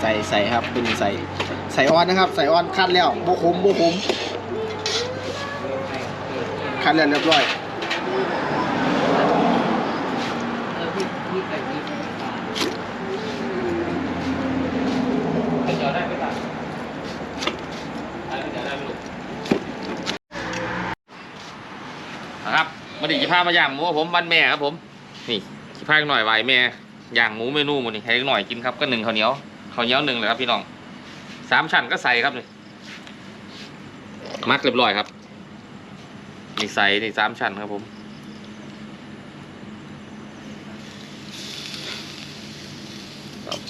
ใส่ใส่ครับเป็นใส่ใส่ออนนะครับ ใส่ออนคัดแล้วโบขมโบขมคัดแล้วเรียบร้อยมครับได้เดี๋ยวได้ไหมลูกนะครับมาดิจะพามาย่างหมูครับผมวันแม่ครับผม นี่สิพาหน่อยไหวแม่ย่างหมูเมนูมันนี่ให้หน่อยกินครับก็หนึ่งข้าวเหนียว ข้าวเหนียวหนึ่งเลยครับพี่น้องสามชั้นก็ใส่ครับเลยมัดเรียบร้อยครับนี่ใส่นี่สามชั้นครับผม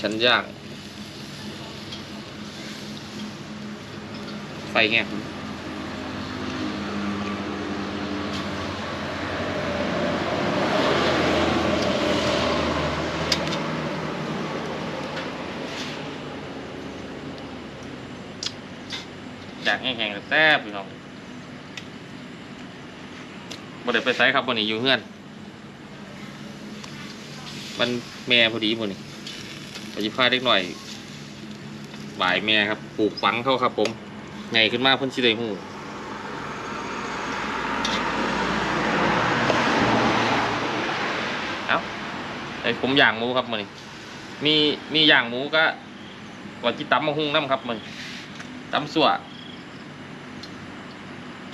ชั้นยาก ไฟแง่ อยากแห้งๆแซ่บพี่น้องบ่ได้ไปไสครับวันนี้อยู่เฮือนมันแม่พอดีหมดนี่ปยิพาเล็กหน่อยบ่ายแม่ครับปลูกฝังเขาครับ ผมใหญ่ขึ้นมากเพิ่นสิได้ฮู้เอ้าไอ้ผมย่างหมูครับมื้อนี้มีมีย่างหมูก็ว่าจิตำมะฮุ่งน้ำครับมื้อนี้ตำสั่ว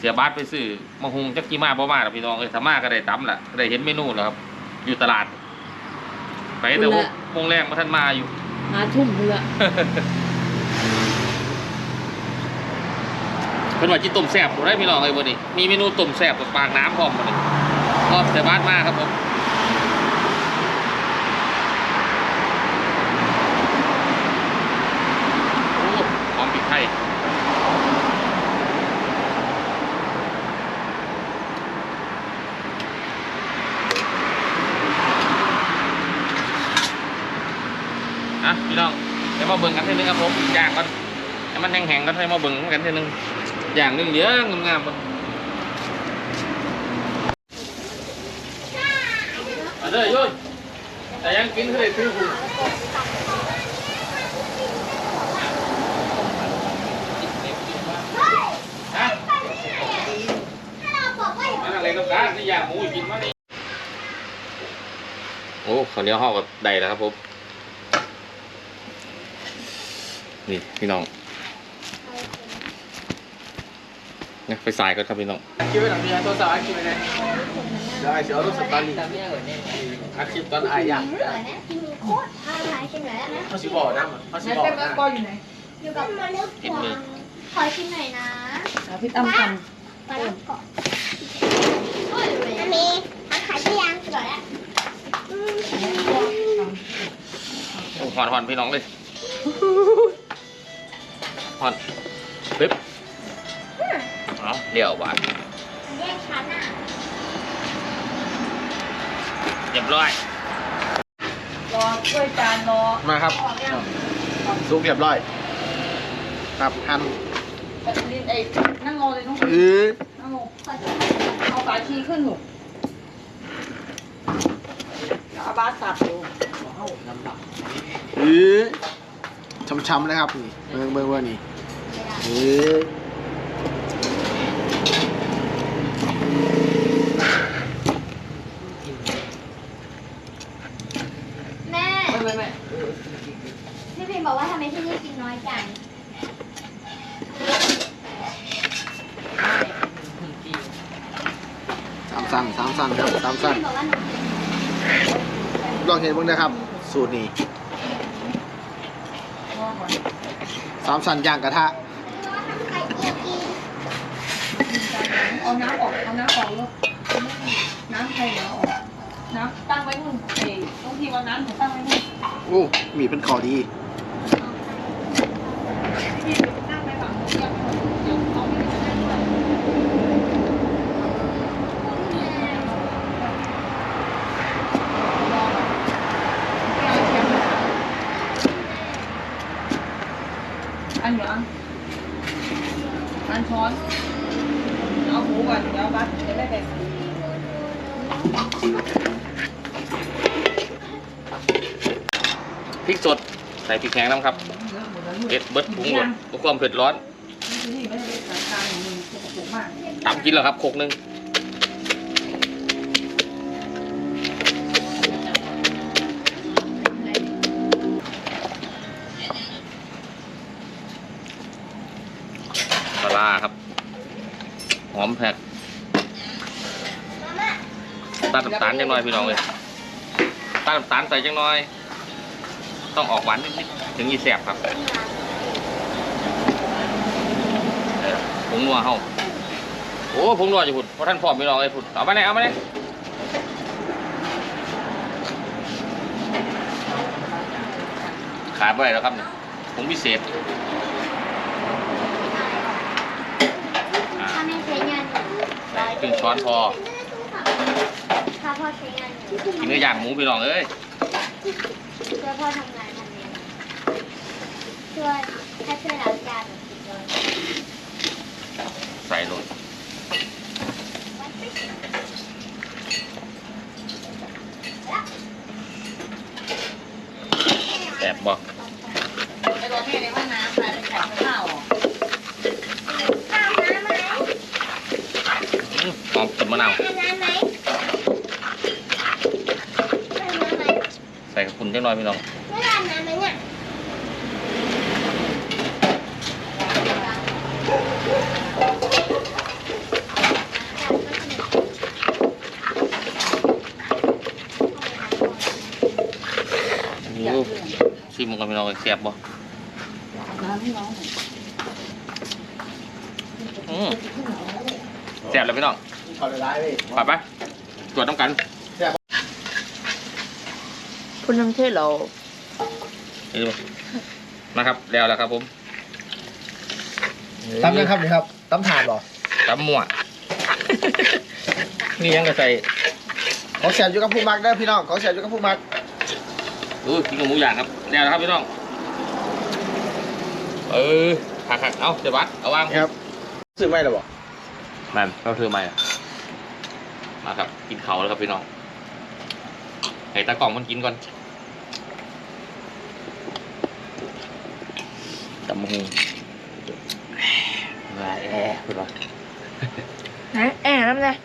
สียบาทไปซื้อมะฮุ่งจักกี่มาบ่มาล่ะพี่น้องเอ้ยถ้ามาก็ได้ตำล่ะได้เห็นเมนูแล้วครับ อยู่ตลาด ไปแต่หกโมงแรกมาท่านมาอยู่หาทุ่มเพื่อเพิ่นว่าจิต้มแซ่บบ่ได้พี่น้องเอ้ยบ่นี่มีเมนูต้มแซ่บกับปากน้ำพร้อมบ่นี่รอบแต่บ้านมากครับผมโอ้หอมพริกไทยอะ พี่น้องเดี๋ยวมาเบิ่งกันทีนึงครับผมย่างก่อนให้มันแห้งๆก็ให้มาเบิ่งกันทีนึงอย่างนึงเดี๋ยวงามๆบ่มาเด้อโยุ่นแต่ยังกินคือได้คือคุณฮะมันอะไรกับการนี่ย่างหมูกินมานี่โอ้ข้าวเหนียวห่อกับใดแล้วครับผม นี่พี่น้องเนี่ยไปสายก่อนครับพี่น้องคิดไว้หลังนี้ตัวสาวคิดไว้เลยได้เสียวรถสตาร์ทอาคลิปตอนอายย่างโคตรอะไรชิมหน่อยได้ไหมเขาสิบอกนะเขาสิแม่บอกเต็มแล้วนะก็อยู่ไหนอยู่กับมาเลือกกวางขอชิมหน่อยนะเอาพี่ตั้มทปลาเลือกเกาะอันนี้ทักขายที่ยังก่อนแล้วโอ้หอนหอนพี่น้องเลยห อนปึ๊บเอาเดี๋ยวหวานแยกชั้นอะเรียบร้อย รอช่วยจานรอมาครับออกยังซุปเรียบร้อยครับหั่นลินไอ้นั่งรอเลยน้องเออนั่งรอเอาฝาชีขึ้นหนูเอาบาสสับดูเออช้ำๆเลยครับนี่เบิ่งเบิ่งเบิ่งนี่ เออแม่ไม่ ไม่ไม่พี่พิมบอกว่าทำไมที่นี่กินน้อยจัง สามสั้นสามสั้นครับสามสั้นพี่บอกว่าหนูกินลองเห็นเบิ่งนะครับ สูตรนี้รอก่อนสามสั้นย่างกระทะ ไข่เจียวกิน เอาน้ำออก เอาน้ำออกลูกน้ำใครเหนียวออกน้ำตั้งไว้นู่นเอ้บางทีวันน้ำหนูตั้งไว้นู่นโอ้มีเป็นขอดีพี่ตั้งไว้ฝั่งนู้นยังเดี๋ยวเอาไม่ได้ด้วยอันเหนียวอันอันช้อนเอนเดี๋ยวบัสจะได้แบ่งพริกสดใส่พริกแห้งน้ำครับเผ็ดเบิดปรุงหมดเพื่อความเผ็ดร้อนสารของมึงสกปรกมากตำกินแล้วครับโคกหนึงปลาครับ หอมแผกตัดน้ำตาลจังหน่อยพี่น้องเลยตัดน้ำตาลใส่จังหน่อย ต้องออกหวานนิดๆถึงยีแสบครับเออผงนัวเฮาโอ้ผงนัวอยู่พุ่นเพราะท่านพร้อมพี่น้องเลยพุ่นเอามาไหนเอามาไหนขาดไปแล้วครับเนี่ยผงพิเศษอ่าถ้าไม่ใช้งานหนูใส่ครึ่งช้อนพอ ถ้าพ่อใช้งานหนูกินเนื้อย่างหมูพี่น้องเอ้ยช่วยพ่อทำงานทำเองช่วยถ้าช่วยล้างจานหนูกินเลย ใส่ลงแอบบอก ไอ้ตัวแม่ในห้องน้ำใส่เป็นไข่ข้าวอะ ข้าวน้ำไหม อื้อหอมกลินมะนาว ทานน้ำไหมทานน้ำไหม ใส่กระปุน จังน้อยพี่น้องไม่ทานน้ำไหมเนี่ยอู้ชิมกันพี่น้องเสียบบ่น้ำให้น้องหน่อยอืมเสียบเลยพี่น้องขอเลยร้ายเลยไปไปตรวจน้ำกัน คุณน้ำเทศเรานี่ดูนะครับแล้วแล้วครับผมตำยังครับนี่ครับตำถาดเหรอตำมั่วนี่ยังก็ใส่ของแสบอยู่กับผู้มักได้อพี่น้องของแสบอยู่กับผู้มักเออกินกับหมูย่างครับแล้วนะครับพี่น้องเออหักหักเอาเดี๋ยววัดเอาวางนี่ครับซื้อไม่หรอบ่มันเราซื้อใหม่อะมาครับกินเขาแล้วครับพี่น้อง ให้ตากล่องมันกินก่อนตำมะฮุงแหวนแอร์เป็นไรไหนแอบน้ำเลย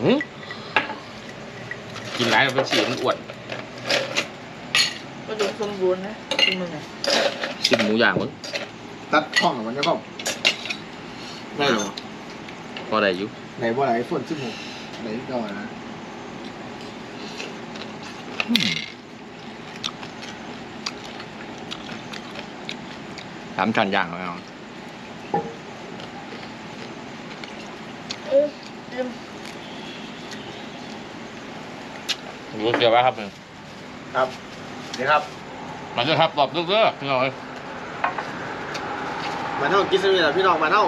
หืมกินไรมันเป็นสีมันอ้วนก็ดูสมบูรณ์นะคุณมึงไงชิมหมูย่างมึงตัดข้องกับมันจะพ่อมได้เหรอพอได้อยู่ไหนบ่ไหนฝนสิบหกไหนก่อนนะ สามชั้นย่างแล้วเออลืมรู้เกี่ยวว่าครับมึงครับนี่ครับมาเถอะครับบอกเรื่อยๆพี่น้องเอ้ยมาเท่ากินสมีแหละพี่น้องมาเท่า